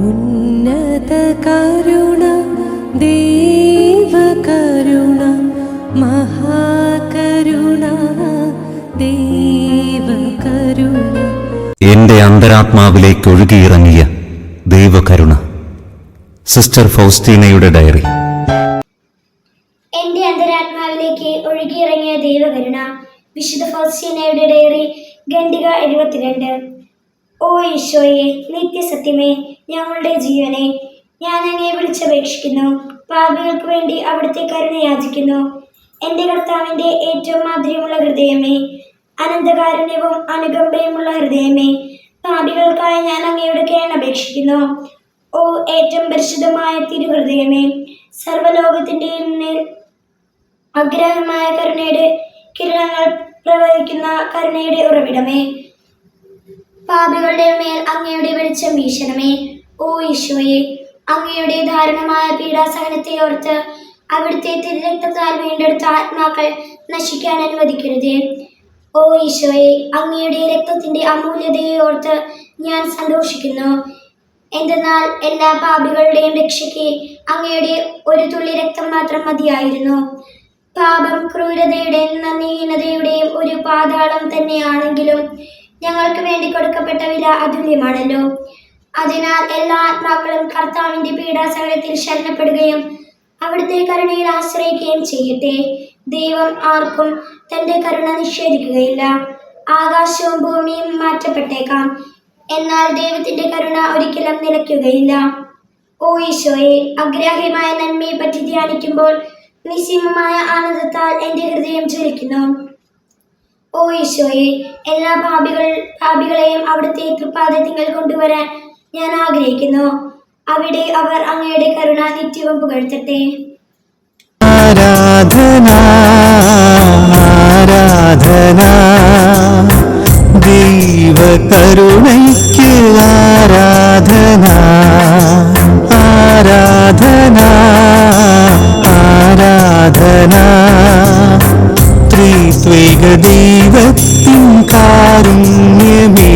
ഉന്നത കരുണ ദേവകരുണ മഹാകരുണ ദേവകരുണ എന്റെ അന്തരാത്മാവിലേക്ക് ഒഴുകിയിറങ്ങിയ ദൈവകരുണ sister ഫൗസ്റ്റീനയുടെ diary. എന്റെ അന്തരാത്മാവിലേക്ക് ഒഴുകിയിറങ്ങിയ ദൈവകരുണ വിശുദ്ധ ഫൗസ്റ്റീനയുടെ ഡയറി ഖണ്ഡിക എഴുപത്തിരണ്ട്. ഓ ഈശോയെ നിത്യസത്യമേ ഞങ്ങളുടെ ജീവനെ. ഞാൻ എന്നെ വിളിച്ചപേക്ഷിക്കുന്നു പാപികൾക്ക് വേണ്ടി അവിടുത്തെ കരുണ യാചിക്കുന്നു. എന്റെ കർത്താവിന്റെ ഏറ്റവും മാധുര്യമുള്ള ഹൃദയമേ അനന്തകാരുണ്യവും അനുകമ്പയുമുള്ള ഹൃദയമേ പാപികൾക്കായി ഞാൻ അങ്ങയോട് കേണപേക്ഷിക്കുന്നു ഓ ഏറ്റവും പരിശുദ്ധമായ തിരുഹൃദയമേ സർവലോകത്തിന്റെയും മേൽ അഗ്രഹമായ കരുണയുടെ കിരണങ്ങൾ പ്രവഹിക്കുന്ന കരുണയുടെ ഉറവിടമേ പാപികളുടെ മേൽ അങ്ങയുടെ വെളിച്ചം വീശണമേ. ഓ ഈശോയെ അങ്ങയുടെ ദാരുണമായ പീഡാസഹനത്തെ ഓർത്ത് അവിടുത്തെ തിരുരക്തത്താൽ വീണ്ടെടുത്ത ആത്മാക്കൾ നശിക്കാൻ അനുവദിക്കരുതേ. ഓ ഈശോയെ അങ്ങയുടെ രക്തത്തിന്റെ അമൂല്യതയെ ഓർത്ത് ഞാൻ സന്തോഷിക്കുന്നു. എന്തെന്നാൽ എല്ലാ പാപികളുടെയും രക്ഷയ്ക്ക് അങ്ങയുടെ ഒരു തുള്ളി രക്തം മാത്രം മതിയായിരുന്നു. പാപം ക്രൂരതയുടെയും നന്ദിഹീനതയുടെയും ഒരു പാതാളം തന്നെയാണെങ്കിലും ഞങ്ങൾക്ക് വേണ്ടി കൊടുക്കപ്പെട്ട വില അതുല്യമാണല്ലോ. അതിനാൽ എല്ലാ ആത്മാക്കളും കർത്താവിന്റെ പീഡാസഹനത്തിൽ ശരണപ്പെടുകയും അവിടുത്തെ കരുണയിൽ ആശ്രയിക്കുകയും ചെയ്യട്ടെ. ദൈവം ആർക്കും തന്റെ കരുണ നിഷേധിക്കുകയില്ല. ആകാശവും ഭൂമിയും മാറ്റപ്പെട്ടേക്കാം. എന്നാൽ ദൈവത്തിന്റെ കരുണ ഒരിക്കലും നിലയ്ക്കുകയില്ല. ഓ ഈശോയെ അഗ്രാഹ്യമായ നന്മയെ പറ്റി ധ്യാനിക്കുമ്പോൾ നിസ്സീമമായ ആനന്ദത്താൽ എന്റെ ഹൃദയം ജ്വലിക്കുന്നു. ഓ ഈശോയെ എല്ലാ പാപികൾ പാപികളെയും അവിടുത്തെ തൃപ്പാദത്തിങ്ങൾ കൊണ്ടുവരാൻ ഞാൻ ആഗ്രഹിക്കുന്നു. അവിടെ അവർ അങ്ങയുടെ കരുണ നിത്യവും പുകഴ്ത്തട്ടെ. ആരാധന ആരാധന ദൈവകരുണയ്ക്ക് ആരാധന ആരാധന ആരാധന. ത്രിത്വൈക ദൈവത്തിൻ കാരുണ്യമേ.